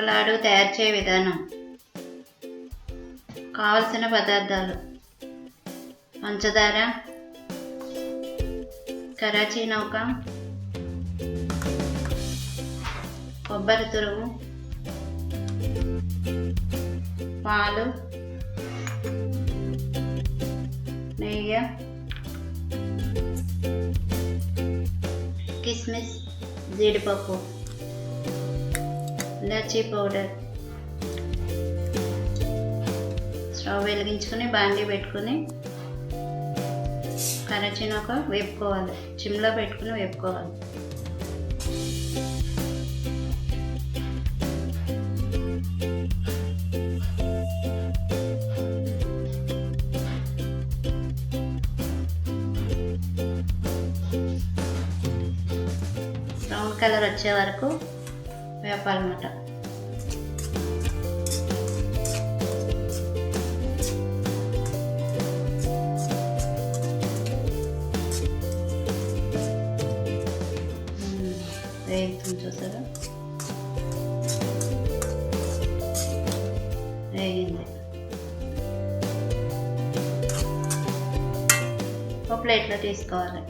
లాడు తయారు చేయ విధానం. కావలసిన పదార్థాలు. పంచదార కరాచీ నౌక కొబ్బరి తురుగు పాలు నెయ్యి కిస్మిస్ జీడిపప్పు. ఇలాచీ పౌడర్. స్టవ్ వెలిగించుకొని బాండీ పెట్టుకొని కరచినొక వేపుకోవాలి. చిమ్లో పెట్టుకుని వేపుకోవాలి. బ్రౌన్ కలర్ వచ్చే వరకు వేపాలన్నమాట. వేగుతుంది చూసారా? వేగింది ఒక ప్లేట్లో తీసుకోవాలి.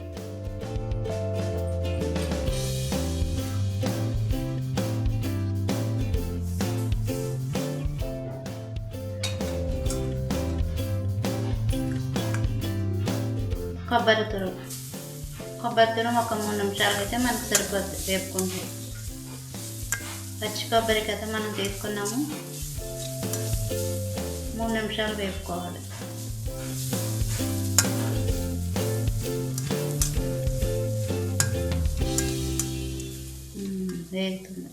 కొబ్బరి తురుము. కొబ్బరి తురుము ఒక మూడు నిమిషాలు అయితే మనకు సరిపోతుంది వేపుకుంటే. పచ్చి కొబ్బరి కదా మనం తీసుకున్నాము. మూడు నిమిషాలు వేపుకోవాలి. వేగుతుంది.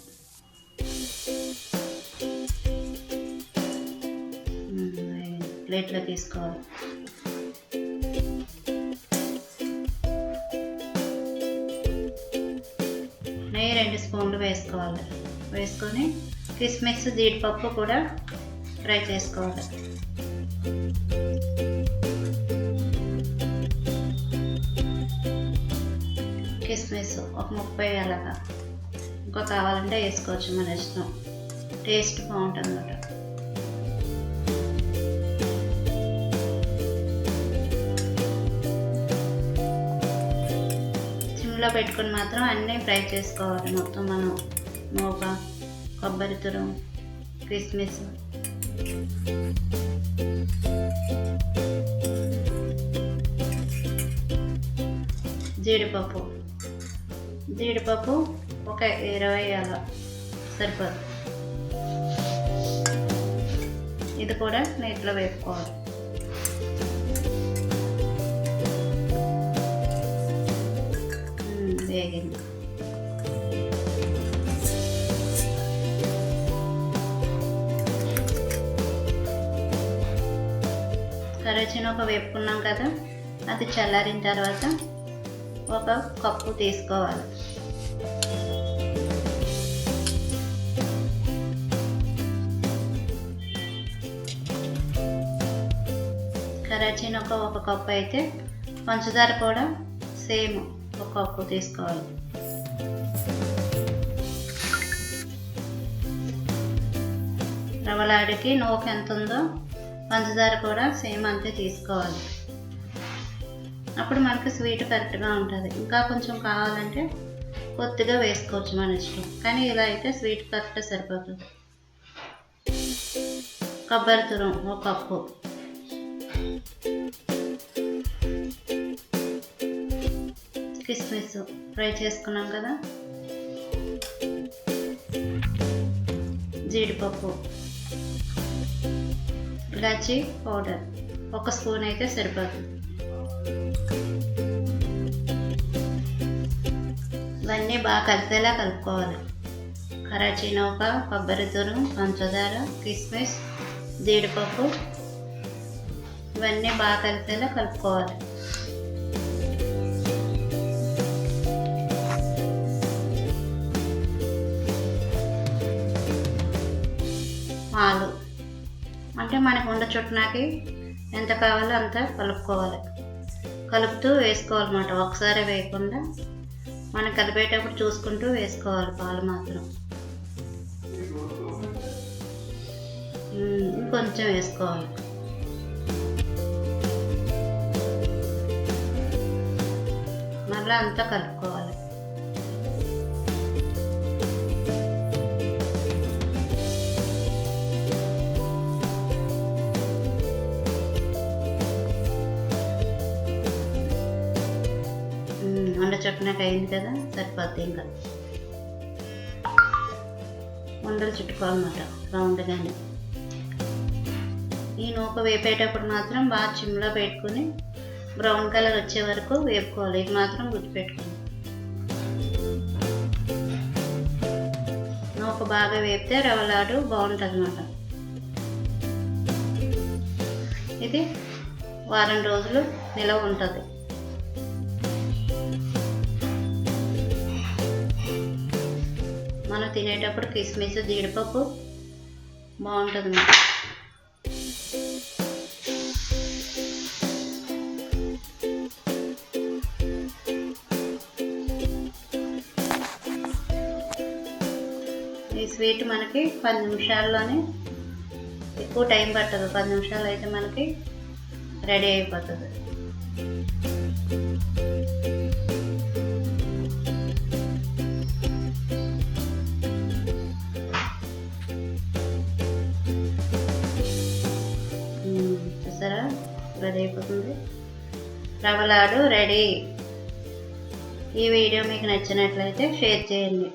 ప్లేట్లో తీసుకోవాలి. వేసుకోవాలి. వేసుకొని కిస్మిస్ జీడిపప్పు కూడా ఫ్రై చేసుకోవాలి. కిస్మిస్ ఒక ముప్పై అలాగా ఇంకా కావాలంటే వేసుకోవచ్చు మన ఇష్టం. టేస్ట్ బాగుంటుంది అన్నమాట సిమ్లో పెట్టుకొని మాత్రం అన్నీ ఫ్రై చేసుకోవాలి. మొత్తం మనం నూక కొబ్బరి తురం కిస్మిస్. జీడిపప్పు. జీడిపప్పు ఒక ఇరవై అలా సరిపోదు. ఇది కూడా నీటిలో వేపుకోవాలి. ఒక వేపుకున్నాం కదా అది చల్లారిన తర్వాత ఒక కప్పు తీసుకోవాలి. కరాచీని ఒక ఒక కప్పు అయితే పంచదార కూడా సేమ్ ఒక కప్పు తీసుకోవాలి. రవలాడికి నూక ఎంత ఉందో పంచదార కూడా సేమ్ అంతే తీసుకోవాలి. అప్పుడు మనకి స్వీట్ కరెక్ట్గా ఉంటుంది. ఇంకా కొంచెం కావాలంటే కొద్దిగా వేసుకోవచ్చు మన ఇష్టం. కానీ ఇలా అయితే స్వీట్ కరెక్ట్ సరిపోతుంది. కొబ్బరి తురం ఒక కప్పు. కిస్మిస్ ఫ్రై చేసుకున్నాం కదా. జీడిపప్పు. ఇలాచీ పౌడర్ ఒక స్పూన్ అయితే సరిపోతుంది. ఇవన్నీ బాగా కలిసేలా కలుపుకోవాలి. కరాచీ నౌక కొబ్బరి తురుం పంచదార కిస్మిస్ జీడిపప్పు ఇవన్నీ బాగా కలిసేలా కలుపుకోవాలి. మనకు ఉండ చుట్టనాకి ఎంత కావాలో అంత కలుపుకోవాలి. కలుపుతూ వేసుకోవాలన్నమాట. ఒకసారి వేయకుండా మనం కలిపేటప్పుడు చూసుకుంటూ వేసుకోవాలి పాలు మాత్రం. కొంచెం వేసుకోవాలి. మళ్ళీ అంతా కలుపుకోవాలి. మ్మ్, అయింది కదా సరిపోద్ది ఇంకా. ఉండలు చుట్టుకోవాలన్నమాట రౌండ్గానే. ఈ నూక వేపేటప్పుడు మాత్రం బాగా చిమ్లో పెట్టుకుని బ్రౌన్ కలర్ వచ్చే వరకు వేపుకోవాలి ఇది మాత్రం గుర్తుపెట్టుకోండి. నూక బాగా వేపితే రవ్వలాడు బాగుంటుంది అన్నమాట ఇది వారం రోజులు నిలవ ఉంటుంది. తినేటప్పుడు కిస్మిస్ జీడిపప్పు బాగుంటుంది అన్నమాట ఈ స్వీట్ మనకి పది నిమిషాల్లోనే ఎక్కువ టైం పట్టదు. పది నిమిషాలు అయితే మనకి రెడీ అయిపోతుంది. అయిపోతుంది రవ్వ లాడు రెడీ. ఈ వీడియో మీకు నచ్చినట్లయితే షేర్ చేయండి.